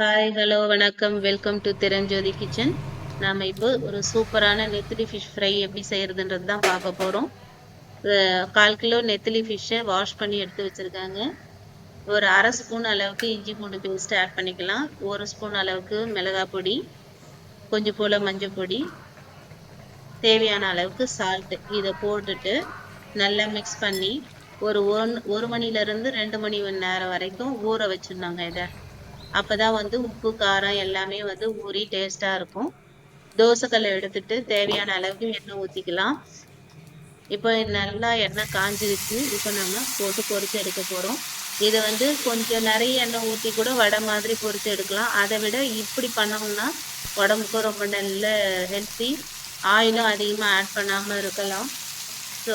Hi hello வணக்கம். Welcome to Thiranjothi kitchen நாம் இப்போ ஒரு சூப்பரான நெத்திலி ஃபிஷ் ஃப்ரை எப்படி செய்கிறதுன்றது தான் பார்க்க போகிறோம் கால் கிலோ நெத்திலி ஃபிஷ்ஷை வாஷ் பண்ணி எடுத்து வச்சுருக்காங்க. ஒரு அரை ஸ்பூன் அளவுக்கு இஞ்சி பூண்டு பேஸ்ட் ஆட் பண்ணிக்கலாம். ஒரு ஸ்பூன் அளவுக்கு மிளகாய் பொடி கொஞ்சம் போல மஞ்சள் பொடி தேவையான அளவுக்கு சால்ட்டு இதை போட்டுட்டு நல்லா மிக்ஸ் பண்ணி ஒரு ஒன் ஒரு மணிலேருந்து ரெண்டு மணி நேரம் வரைக்கும் ஊற வச்சுருந்தாங்க இதை. அப்போ தான் வந்து உப்பு காரம் எல்லாமே வந்து ஊறி டேஸ்ட்டாக இருக்கும். தோசைக்கல்லை எடுத்துட்டு தேவையான அளவுக்கு எண்ணெய் ஊற்றிக்கலாம் இப்போ நல்லா எண்ணெய் காஞ்சிருச்சு. இப்போ நம்ம போட்டு பொறிச்சு எடுக்க போகிறோம் இதை வந்து கொஞ்சம் நிறைய எண்ணெய் ஊற்றி கூட வடை மாதிரி பொறிச்சு எடுக்கலாம். அதை விட இப்படி பண்ணோம்னா உடம்புக்கும் ரொம்ப நல்ல ஹெல்த்தி ஆயிலும் அதிகமாக ஆட் பண்ணாமல் இருக்கலாம். ஸோ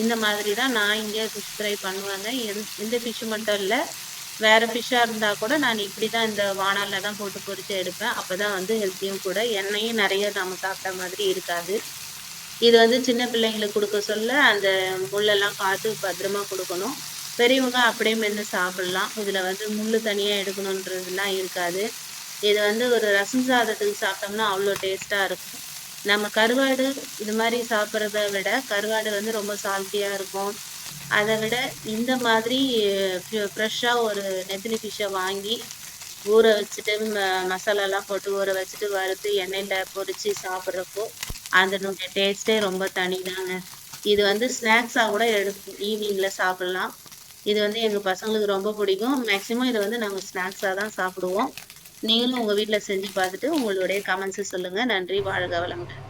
இந்த மாதிரி தான் நான் இங்கே ஃபிஷ் ஃப்ரை பண்ணுவேங்க. இந்த ஃபிஷ்ஷு மட்டும் இல்லை. வேறு ஃபிஷ்ஷாக இருந்தால் கூட நான் இப்படி தான் இந்த வானலில் தான் போட்டு பொரித்து எடுப்பேன். அப்போ தான் வந்து ஹெல்த்தியும் கூட. எண்ணெயும் நிறைய நம்ம சாப்பிட்ட மாதிரி இருக்காது. இது வந்து சின்ன பிள்ளைங்களுக்கு கொடுக்க சொல்ல அந்த முள்ளெல்லாம் பார்த்து பத்திரமா கொடுக்கணும். பெரியவங்க அப்படியே மென்று சாப்பிட்லாம். இதில் வந்து முள் தனியாக எடுக்கணுன்றதுலாம் இருக்காது. இது வந்து ஒரு ரசம் சாதத்துக்கு சாப்பிட்டோம்னா அவ்வளோ டேஸ்ட்டாக இருக்கும். நம்ம கருவாடு இது மாதிரி சாப்பிட்றத விட கருவாடு வந்து ரொம்ப சால்ட்டியாக இருக்கும். அதை விட இந்த மாதிரி ஃப்ரெஷ்ஷாக ஒரு நெத்திலி ஃபிஷ்ஷை வாங்கி ஊற வச்சுட்டு ம மசாலாலாம் போட்டு ஊற வச்சுட்டு வறுத்து எண்ணெயில் பொரித்து சாப்பிட்றப்போ அதனுடைய டேஸ்ட்டே ரொம்ப தனி தாங்க இது வந்து ஸ்நாக்ஸாக கூட எடுத்து ஈவினிங்கில் சாப்பிட்லாம். இது வந்து எங்கள் பசங்களுக்கு ரொம்ப பிடிக்கும். மேக்ஸிமம் இதை வந்து நாங்கள் ஸ்நாக்ஸாக தான் சாப்பிடுவோம். நீங்களும் உங்கள் வீட்டில் செஞ்சு பார்த்துட்டு உங்களுடைய கமெண்ட்ஸை சொல்லுங்கள் நன்றி வாழ்க வளமுடன்.